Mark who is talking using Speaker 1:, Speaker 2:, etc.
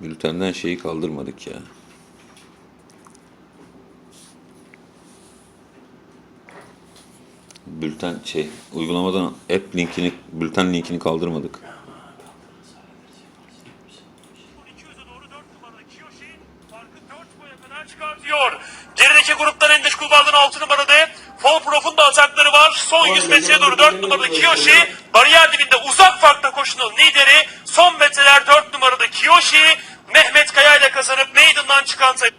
Speaker 1: Bültenden şeyi kaldırmadık ya. Bülten şey uygulamadan app linkini bülten linkini kaldırmadık.
Speaker 2: 200'e doğru 4 numaralı Kiyoshi farkı 4 boya kadar çıkartıyor. Gerideki gruptan en dış kulvardan 6 numarada Fall Prof'un da atakları var. Son 100 metreye doğru 4 numaralı Kiyoshi. Bariyer dibinde uzak farkla koşunun lideri. Son metreler 4 numaralı Kiyoshi. Mehmet Kaya ile kazanıp meydandan çıkan sayı.